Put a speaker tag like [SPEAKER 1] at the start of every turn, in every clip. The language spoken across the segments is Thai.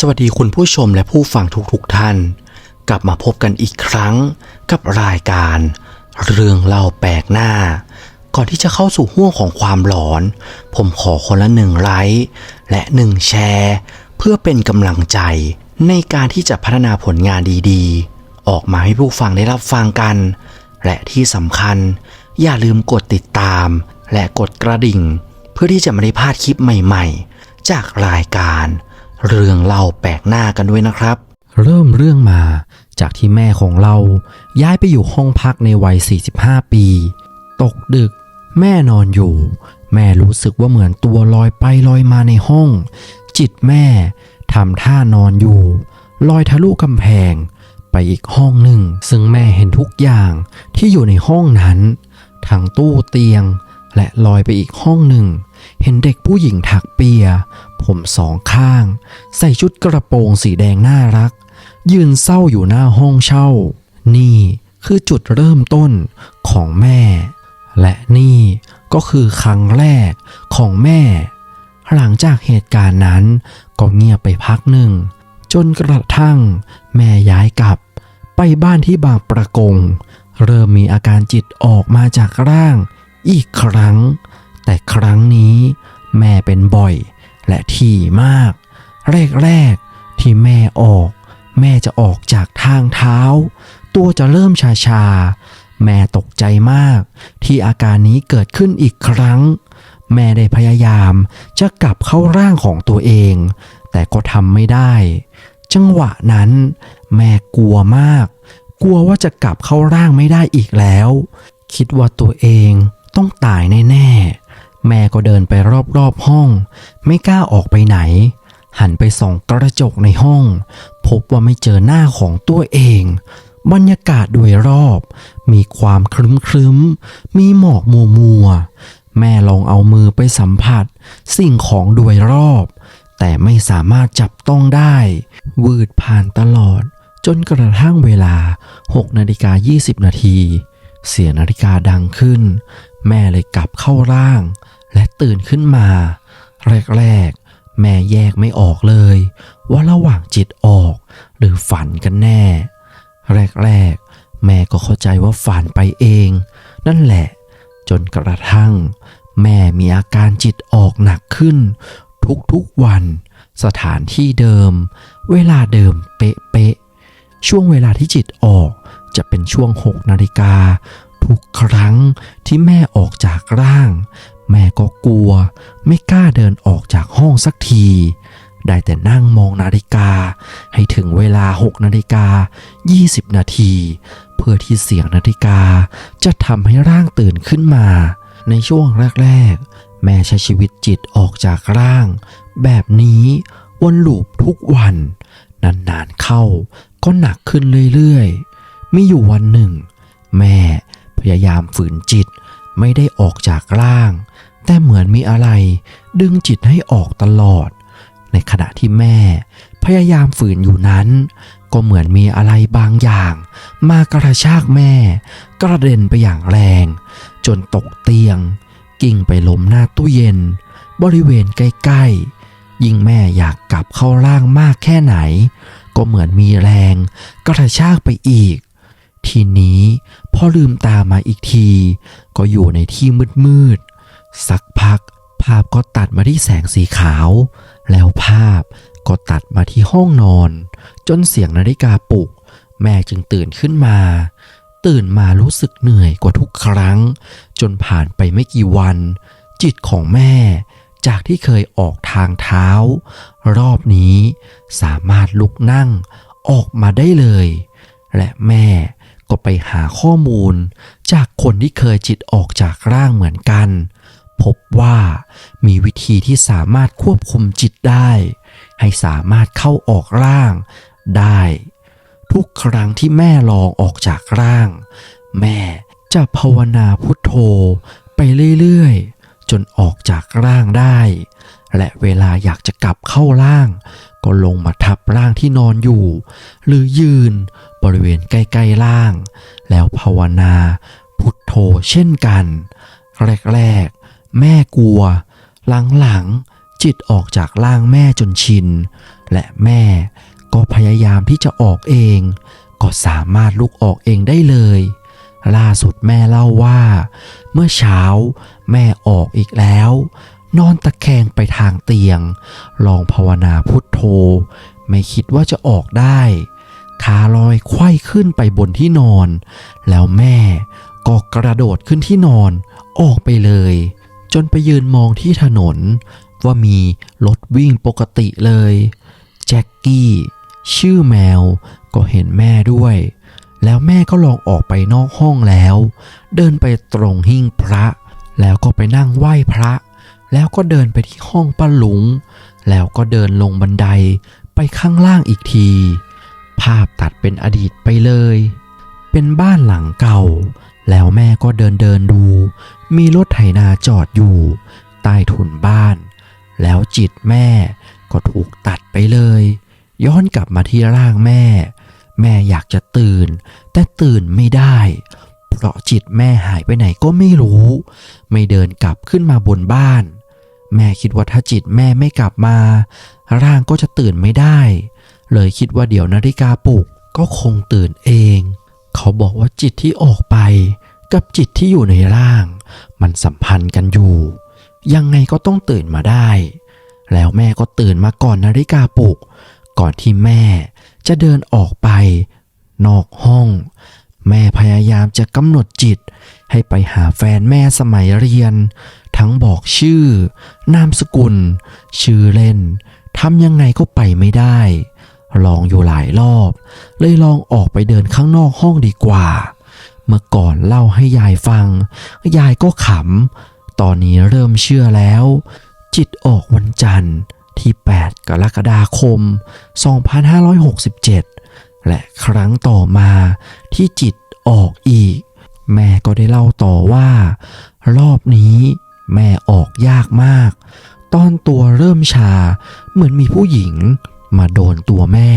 [SPEAKER 1] สวัสดีคุณผู้ชมและผู้ฟังทุกๆทท่าน กลับมาพบกันอีกครั้งกับรายการ เรื่องเล่าแปลกหน้า ก่อนที่จะเข้าสู่ห่วงของความหลอน ผมขอคนละหนึ่งไลค์และหนึ่งแชร์ เพื่อเป็นกำลังใจในการที่จะพัฒนาผลงานดีๆ ออกมาให้ผู้ฟังได้รับฟังกัน และที่สำคัญ อย่าลืมกดติดตาม และกดกระดิ่ง เพื่อที่จะไม่ได้พลาดคลิปใหม่ ๆ จากรายการ เรื่องเล่าแปลกหน้ากันด้วยนะครับ
[SPEAKER 2] เริ่มเรื่องมาจากที่แม่ของเราย้ายไปอยู่ห้องพักในวัย 45 ปี ตกดึก แม่นอนอยู่ แม่รู้สึกว่าเหมือนตัวลอยไปลอยมาในห้อง จิตแม่ทำท่านอนอยู่ ลอยทะลุกำแพง ไปอีกห้องหนึ่ง ซึ่งแม่เห็นทุกอย่างที่อยู่ในห้องนั้น ทั้งตู้เตียง และลอยไปอีกห้องหนึ่ง เห็นเด็กผู้หญิงถักเปีย ผมสองข้าง ใส่ชุดกระโปรงสีแดงน่ารัก ยืนเศร้าอยู่หน้าห้องเช่า นี่คือจุดเริ่มต้นของแม่ และนี่ก็คือครั้งแรกของแม่ หลังจากเหตุการณ์นั้นก็เงียบไปพักหนึ่ง จนกระทั่ง แม่ย้ายกลับ ไปบ้านที่บางประกง เริ่มมีอาการจิตออกมาจากร่าง อีกครั้ง แต่ครั้งนี้แม่เป็นบ่อยและถี่มาก แรกๆที่แม่ออก แม่จะออกจากทางเท้า ตัวจะเริ่มชาชาแม่ตกใจมาก ที่อาการนี้เกิดขึ้นอีกครั้ง แม่ได้พยายามจะกลับเข้าร่างของตัวเอง แต่ก็ทำไม่ได้ จังหวะนั้น แม่กลัวมาก กลัวว่าจะกลับเข้าร่างไม่ได้อีกแล้ว คิดว่าตัวเองต้องตายแน่ๆ แม่ก็เดินไปรอบๆห้อง ไม่กล้าออกไปไหน หันไปส่องกระจกในห้อง พบว่าไม่เจอหน้าของตัวเอง บรรยากาศโดยรอบ มีความครึ้มครึ้มมีหมอกมัวมัวๆแม่ลองเอามือไปสัมผัส สิ่งของโดยรอบ แต่ไม่สามารถจับต้องได้ วืดผ่านตลอด จนกระทั่งเวลา6นาฬิกา20 นาที เสียงนาฬิกาดังขึ้น แม่เลยกลับเข้าร่าง และตื่นขึ้นมา แรกๆ แม่แยกไม่ออกเลย ว่าระหว่างจิตออก หรือฝันกันแน่ แรกๆ แม่ก็เข้าใจว่าฝันไปเอง นั่นแหละ จนกระทั่ง แม่มีอาการจิตออกหนักขึ้น ทุกๆวัน สถานที่เดิม เวลาเดิมเป๊ะๆช่วงเวลาที่จิตออกจะเป็นช่วง 6 นาฬิกาทุกครั้งที่แม่ออกจากร่าง แม่ก็กลัว ไม่กล้าเดินออกจากห้องสักที ได้แต่นั่งมองนาฬิกา ให้ถึงเวลา 6 นาฬิกา 20 นาที เพื่อที่เสียงนาฬิกาจะทำให้ร่างตื่นขึ้นมา ในช่วงแรกๆ แม่ใช้ชีวิตจิตออกจากร่าง แบบนี้วนลูปทุกวัน นานๆเข้าก็หนักขึ้นเรื่อยๆ มีอยู่วันหนึ่ง แม่พยายามฝืนจิตไม่ได้ออกจากร่าง แต่เหมือนมีอะไรดึงจิตให้ออกตลอด ในขณะที่แม่ พยายามฝืนอยู่นั้น ก็เหมือนมีอะไรบางอย่าง มากระชากแม่ กระเด็นไปอย่างแรง จนตกเตียง กิ่งไปล้มหน้าตู้เย็น บริเวณใกล้ๆ ยิ่งแม่อยากกลับเข้าร่างมากแค่ไหน ก็เหมือนมีแรง กระชากไปอีกทีนี้พอลืมตามาอีกที ก็อยู่ในที่มืดๆ สักพัก ภาพก็ตัดมาที่แสงสีขาว แล้วภาพก็ตัดมาที่ห้องนอน จนเสียงนาฬิกาปลุก แม่จึงตื่นขึ้นมา ตื่นมารู้สึกเหนื่อยกว่าทุกครั้ง จนผ่านไปไม่กี่วัน จิตของแม่จากที่เคยออกทางเท้า รอบนี้สามารถลุกนั่งออกมาได้เลย และแม่ก็ไปหาข้อมูล จากคนที่เคยจิตออกจากร่างเหมือนกัน พบว่ามีวิธีที่สามารถควบคุมจิตได้ ให้สามารถเข้าออกร่างได้ ทุกครั้งที่แม่ลองออกจากร่าง แม่จะภาวนาพุทโธไปเรื่อยๆ จนออกจากร่างได้ และเวลาอยากจะกลับเข้าร่าง ก็ลงมาทับร่างที่นอนอยู่ หรือยืนบริเวณใกล้ๆร่าง แล้วภาวนาพุทโธเช่นกัน แรก แม่กลัว หลังๆจิตจิตออกจากร่างแม่จนชิน และแม่ก็พยายามที่จะออกเอง ก็สามารถลุกออกเองได้เลย ล่าสุดแม่เล่าว่า เมื่อเช้าแม่ออกอีกแล้ว นอนตะแคงไปทางเตียง ลองภาวนาพุทโธ ไม่คิดว่าจะออกได้ขาลอยไขว้ขึ้นไปบนที่นอน แล้วแม่ก็กระโดดขึ้นที่นอนออกไปเลย จนไปยืนมองที่ถนน ว่ามีรถวิ่งปกติเลย แจ็คกี้ชื่อแมวก็เห็นแม่ด้วย แล้วแม่ก็ลองออกไปนอกห้องแล้ว เดินไปตรงหิ้งพระ แล้วก็ไปนั่งไหว้พระ แล้วก็เดินไปที่ห้องป้าหลุง แล้วก็เดินลงบันไดไปข้างล่างอีกที ภาพตัดเป็นอดีตไปเลย เป็นบ้านหลังเก่า แล้วแม่ก็เดินเดินดู มีรถไถนาจอดอยู่ ใต้ถุนบ้าน แล้วจิตแม่ก็ถูกตัดไปเลย ย้อนกลับมาที่ร่างแม่ แม่อยากจะตื่น แต่ตื่นไม่ได้ เพราะจิตแม่หายไปไหนก็ไม่รู้ ไม่เดินกลับขึ้นมาบนบ้าน แม่คิดว่าถ้าจิตแม่ไม่กลับมา ร่างก็จะตื่นไม่ได้ เลยคิดว่าเดี๋ยวนาฬิกาปลุกก็คงตื่นเอง เขาบอกว่าจิตที่ออกไปกับจิตที่อยู่ในร่าง มันสัมพันธ์กันอยู่ ยังไงก็ต้องตื่นมาได้ แล้วแม่ก็ตื่นมาก่อนนาฬิกาปลุก ก่อนที่แม่จะเดินออกไป นอกห้อง แม่พยายามจะกำหนดจิต ให้ไปหาแฟนแม่สมัยเรียน ทั้งบอกชื่อ นามสกุล ชื่อเล่นทำยังไงก็ไปไม่ได้ ลองอยู่หลายรอบ เลยลองออกไปเดินข้างนอกห้องดีกว่า เมื่อก่อนเล่าให้ยายฟัง ยายก็ขำ ตอนนี้เริ่มเชื่อแล้ว จิตออกวันจันทร์ที่ 8 กรกฎาคม 2567 และครั้งต่อมาที่จิตออกอีก แม่ก็ได้เล่าต่อว่า รอบนี้แม่ออกยากมาก ตอนตัวเริ่มชาเหมือนมีผู้หญิง มาโดนตัวแม่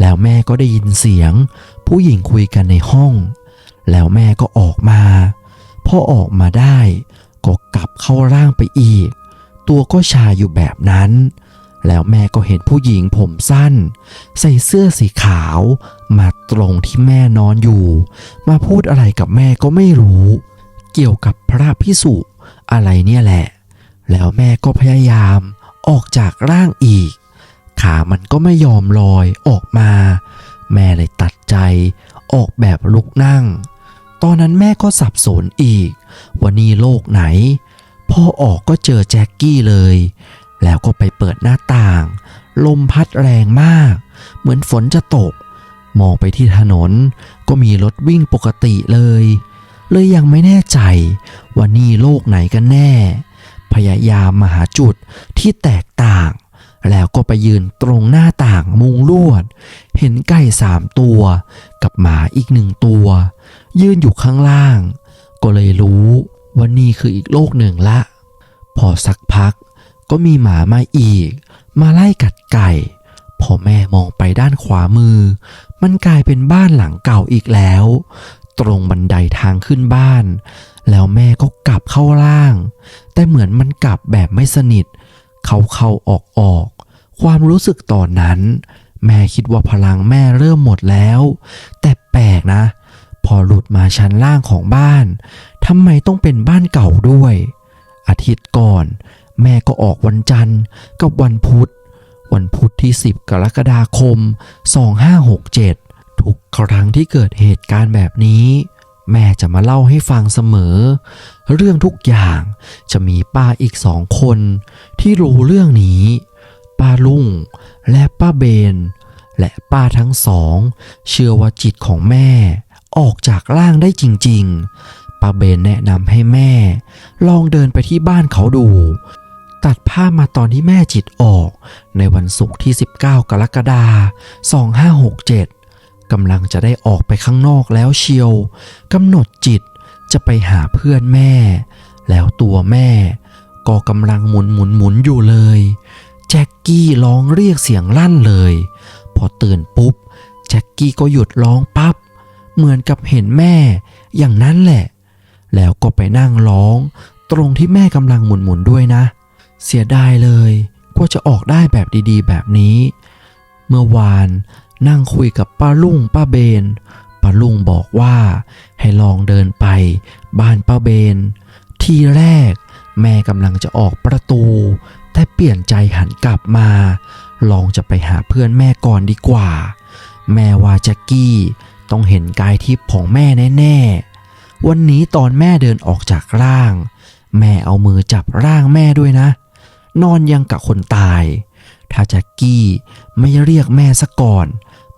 [SPEAKER 2] แล้วแม่ก็ได้ยินเสียง ผู้หญิงคุยกันในห้อง แล้วแม่ก็ออกมาพอออกมาได้ ก็กลับเข้าร่างไปอีก ตัวก็ชาอยู่แบบนั้น แล้วแม่ก็เห็นผู้หญิงผมสั้น ใส่เสื้อสีขาว มาตรงที่แม่นอนอยู่ มาพูดอะไรกับแม่ก็ไม่รู้ เกี่ยวกับพระพิสุอะไรเนี่ยแหละ แล้วแม่ก็พยายามออกจากร่างอีก ขามันก็ไม่ยอมลอยออกมา แม่เลยตัดใจ ออกแบบลุกนั่ง ตอนนั้นแม่ก็สับสนอีก ว่านี่โลกไหน พอออกก็เจอแจ็คกี้เลย แล้วก็ไปเปิดหน้าต่าง ลมพัดแรงมาก เหมือนฝนจะตก มองไปที่ถนนก็มีรถวิ่งปกติเลย เลยยังไม่แน่ใจว่านี่โลกไหนกันแน่ พยายามมาหาจุดที่แตกต่าง ก็ไปยืนตรงหน้าต่างมุงลวด เห็นไก่สามตัว กับหมาอีกหนึ่งตัว ยืนอยู่ข้างล่าง ก็เลยรู้ว่านี่คืออีกโลกหนึ่งละ พอสักพักก็มีหมามาอีก มาไล่กัดไก่ พอแม่มองไปด้านขวามือ มันกลายเป็นบ้านหลังเก่าอีกแล้ว ตรงบันไดทางขึ้นบ้าน แล้วแม่ก็กลับเข้าล่าง แต่เหมือนมันกลับแบบไม่สนิท เขาเข้าออกออก ความรู้สึกตอนนั้น แม่คิดว่าพลังแม่เริ่มหมดแล้ว แต่แปลกนะ พอหลุดมาชั้นล่างของบ้านทำไมต้องเป็นบ้านเก่าด้วย อาทิตย์ก่อน แม่ก็ออกวันจันทร์กับวันพุธ วันพุธที่ 10 กรกฎาคม 2567 ทุกครั้งที่เกิดเหตุการณ์แบบนี้ แม่จะมาเล่าให้ฟังเสมอ เรื่องทุกอย่างจะมีป้าอีกสองคนที่รู้เรื่องนี้ ป้าลุงและป้าเบน และป้าทั้งสอง เชื่อว่าจิตของแม่ออกจากร่างได้จริง ๆ ป้าเบนแนะนำให้แม่ ลองเดินไปที่บ้านเขาดู ตัดภาพมาตอนที่แม่จิตออก ในวันศุกร์ที่ 19 กรกฎาคม 2567 กำลังจะได้ออกไปข้างนอกแล้วเชียว กำหนดจิตจะไปหาเพื่อนแม่ แล้วตัวแม่ก็กำลังหมุนหมุนหมุนอยู่เลย แจ็คกี้ร้องเรียกเสียงลั่นเลย พอตื่นปุ๊บ แจ็คกี้ก็หยุดร้องปับ๊บ เหมือนกับเห็นแม่ อย่างนั้นแหละ แล้วก็ไปนั่งร้อง ตรงที่แม่กำลังหมุนหมุนๆด้วยนะ เสียดายเลยกว่าจะออกได้แบบดีๆ แบบนี้ เมื่อวานนั่งคุยกับป้าลุงป้าเบน ป้าลุงบอกว่าให้ลองเดินไป บ้านป้าเบน ทีแรก แม่กำลังจะออกประตู แต่เปลี่ยนใจหันกลับมา ลองจะไปหาเพื่อนแม่ก่อนดีกว่า แม่ว่าแจ็กกี้ต้องเห็นกายทิพย์ของแม่แน่ๆ วันนี้ตอนแม่เดินออกจากร่าง แม่เอามือจับร่างแม่ด้วยนะ นอนยังกับคนตาย ถ้าแจ็กกี้ไม่เรียกแม่ซะก่อน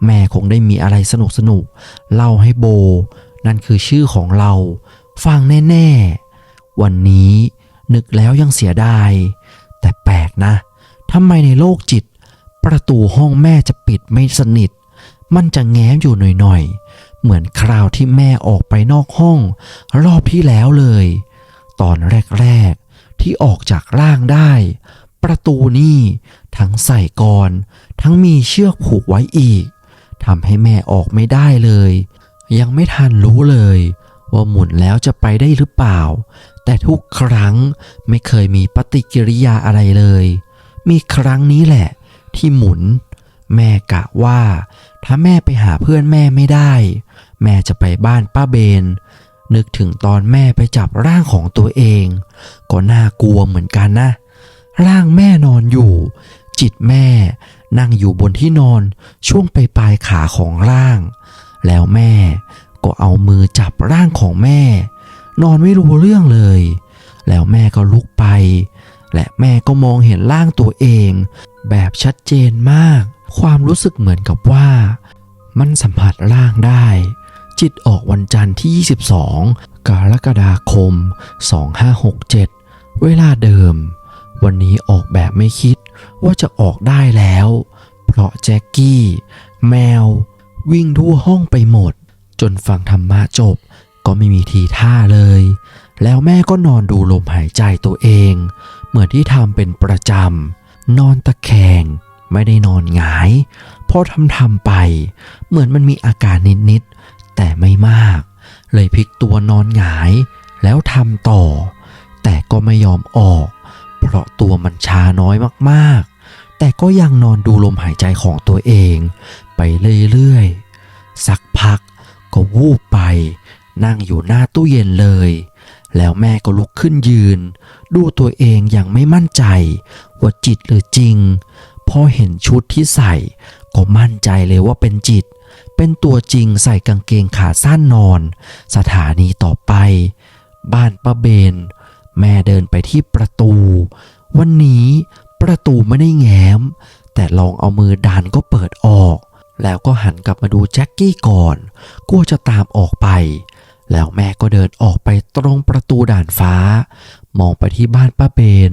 [SPEAKER 2] แม่คงได้มีอะไรสนุกสนุกๆเล่าให้โบ นั่นคือชื่อของเรา ฟังแน่ ๆ วันนี้นึกแล้วยังเสียดาย แต่แปลกนะทำไมในโลกจิต ประตูห้องแม่จะปิดไม่สนิท มันจะแง้มอยู่หน่อยๆ เหมือนคราวที่แม่ออกไปนอกห้อง รอบที่แล้วเลย ตอนแรกๆ ที่ออกจากร่างได้ ประตูนี่ทั้งใส่กรทั้งมีเชือกผูกไว้อีกทำให้แม่ออกไม่ได้เลย ยังไม่ทันรู้เลย ว่าหมุนแล้วจะไปได้หรือเปล่า แต่ทุกครั้งไม่เคยมีปฏิกิริยาอะไรเลย มีครั้งนี้แหละ ที่หมุน แม่กะว่า ถ้าแม่ไปหาเพื่อนแม่ไม่ได้ แม่จะไปบ้านป้าเบน นึกถึงตอนแม่ไปจับร่างของตัวเอง ก็น่ากลัวเหมือนกันนะ ร่างแม่นอนอยู่ จิตแม่นั่งอยู่บนที่นอนช่วงไปปลายขาของร่าง แล้วแม่ก็เอามือจับร่างของแม่ นอนไม่รู้เรื่องเลย แล้วแม่ก็ลุกไป และแม่ก็มองเห็นร่างตัวเอง แบบชัดเจนมาก ความรู้สึกเหมือนกับว่า มันสัมผัสร่างได้ จิตออกวันจันทร์ที่ 22 กรกฎาคม 2567 เวลาเดิม วันนี้ออกแบบไม่คิดว่าจะออกได้แล้ว เพราะแจ็คกี้ แมว วิ่งทั่วห้องไปหมด จนฟังธรรมะจบ ก็ไม่มีทีท่าเลย แล้วแม่ก็นอนดูลมหายใจตัวเอง เหมือนที่ทำเป็นประจำ นอนตะแคง ไม่ได้นอนหงายพอทำทำไป เหมือนมันมีอาการนิดๆแต่ไม่มาก เลยพลิกตัวนอนหงาย แล้วทำต่อ แต่ก็ไม่ยอมออก เพราะตัวมันชาน้อยมากๆ แต่ก็ยังนอนดูลมหายใจของตัวเอง ไปเรื่อยๆสักพักก็วูบไป นั่งอยู่หน้าตู้เย็นเลย แล้วแม่ก็ลุกขึ้นยืน ดูตัวเองอย่างไม่มั่นใจ ว่าจิตหรือจริง พอเห็นชุดที่ใส่ ก็มั่นใจเลยว่าเป็นจิต เป็นตัวจริงใส่กางเกงขาสั้นนอน สถานีต่อไป บ้านป้าเบน แม่เดินไปที่ประตู วันนี้ประตูไม่ได้แง้ม แต่ลองเอามือดันก็เปิดออกแล้วก็หันกลับมาดูแจ็คกี้ก่อน กลัวจะตามออกไป แล้วแม่ก็เดินออกไปตรงประตูด่านฟ้า มองไปที่บ้านป้าเบน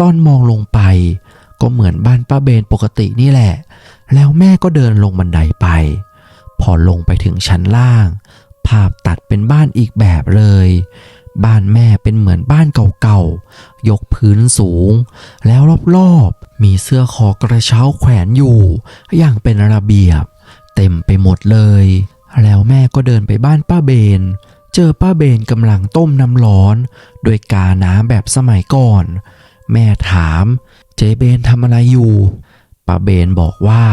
[SPEAKER 2] ตอนมองลงไป ก็เหมือนบ้านป้าเบนปกตินี่แหละ แล้วแม่ก็เดินลงบันไดไป พอลงไปถึงชั้นล่าง ภาพตัดเป็นบ้านอีกแบบเลย บ้านแม่เป็นเหมือนบ้านเก่าๆ ยกพื้นสูง แล้วรอบๆ มีเสื้อคอกระเช้าแขวนอยู่ อย่างเป็นระเบียบ เต็มไปหมดเลย แล้วแม่ก็เดินไปบ้านป้าเบน เจอป้าเบนกำลังต้มน้ำร้อน โดยกาน้ำแบบสมัยก่อน แม่ถามเจเบนทำอะไรอยู่ป้าเบนบอกว่า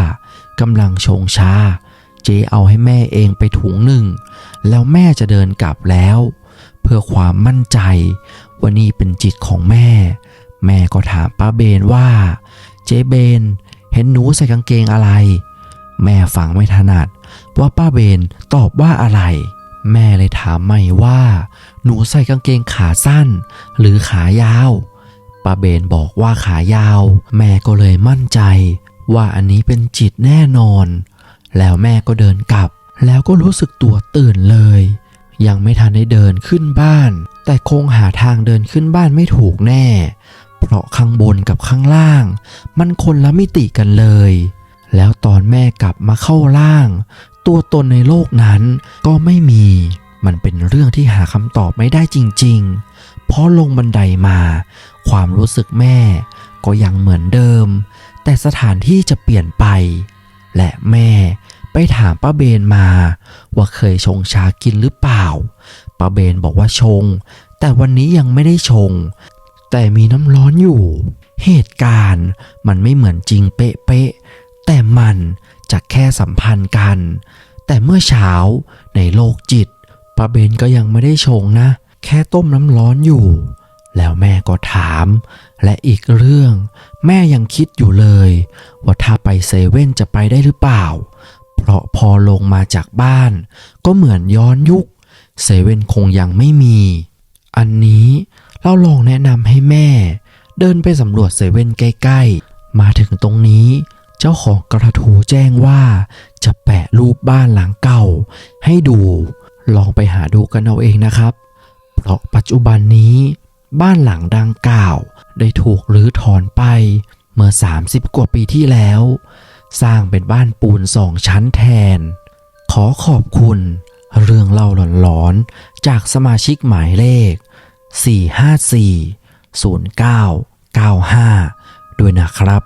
[SPEAKER 2] กำลังชงชา เจเอาให้แม่เองไปถุงหนึ่ง แล้วแม่จะเดินกลับแล้ว เพื่อความมั่นใจว่านี่เป็นจิตของแม่ แม่ก็ถามป้าเบนว่า เจเบน เห็นหนูใส่กางเกงอะไร แม่ฟังไม่ถนัดว่าป้าเบนตอบว่าอะไร แม่เลยถามใหม่ว่า หนูใส่กางเกงขาสั้น หรือขายาวป้าเบนบอกว่าขายาว แม่ก็เลยมั่นใจ ว่าอันนี้เป็นจิตแน่นอน แล้วแม่ก็เดินกลับ แล้วก็รู้สึกตัวตื่นเลย ยังไม่ทันได้เดินขึ้นบ้าน แต่คงหาทางเดินขึ้นบ้านไม่ถูกแน่ เพราะข้างบนกับข้างล่าง มันคนละมิติกันเลย แล้วตอนแม่กลับมาเข้าล่าง ตัวตนในโลกนั้นก็ไม่มี มันเป็นเรื่องที่หาคำตอบไม่ได้จริง ๆ เพราะลงบันไดมา ความรู้สึกแม่ ก็ยังเหมือนเดิม แต่สถานที่จะเปลี่ยนไป และแม่ไปถามป้าเบนมา ว่าเคยชงชากินหรือเปล่าป้าเบนบอกว่าชง แต่วันนี้ยังไม่ได้ชง แต่มีน้ำร้อนอยู่ เหตุการณ์มันไม่เหมือนจริงเป๊ะ แต่มันจะแค่สัมพันธ์กัน แต่เมื่อเช้าในโลกจิตป้าเบนก็ยังไม่ได้ชงนะ แค่ต้มน้ำร้อนอยู่ แล้วแม่ก็ถาม และอีกเรื่อง แม่ยังคิดอยู่เลย ว่าถ้าไปเซเว่นจะไปได้หรือเปล่า เพราะพอลงมาจากบ้าน ก็เหมือนย้อนยุคเซเว่นคงยังไม่มี อันนี้เราลองแนะนำให้แม่ เดินไปสำรวจเซเว่นใกล้ๆ มาถึงตรงนี้ เจ้าของกระทูแจ้งว่า จะแปะรูปบ้านหลังเก่า ให้ดู ลองไปหาดูกันเอาเองนะครับ เพราะปัจจุบันนี้ บ้านหลังดังกล่าว ได้ถูกรื้อถอนไป เมื่อ 30 กว่าปีที่แล้ว สร้างเป็นบ้านปูนสองชั้นแทน ขอขอบคุณ เรื่องเล่าหลอนๆ จากสมาชิกหมายเลข 454 0995 ด้วยนะครับ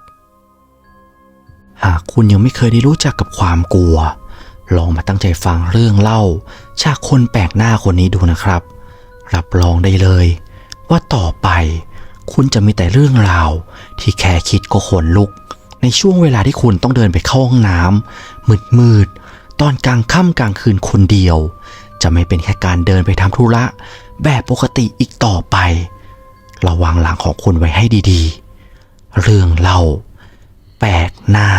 [SPEAKER 1] หากคุณยังไม่เคยได้รู้จักกับความกลัว ลองมาตั้งใจฟังเรื่องเล่า จากคนแปลกหน้าคนนี้ดูนะครับ รับรองได้เลย ว่าต่อไป คุณจะมีแต่เรื่องราว ที่แค่คิดก็ขนลุก ในช่วงเวลาที่คุณต้องเดินไปเข้าห้องน้ำมืดมืดๆตอนกลางค่ำกลางคืนคนเดียว จะไม่เป็นแค่การเดินไปทำธุระ แบบปกติอีกต่อไป ระวังหลังของคุณไว้ให้ดีๆ เรื่องเล่า แปลกหน้า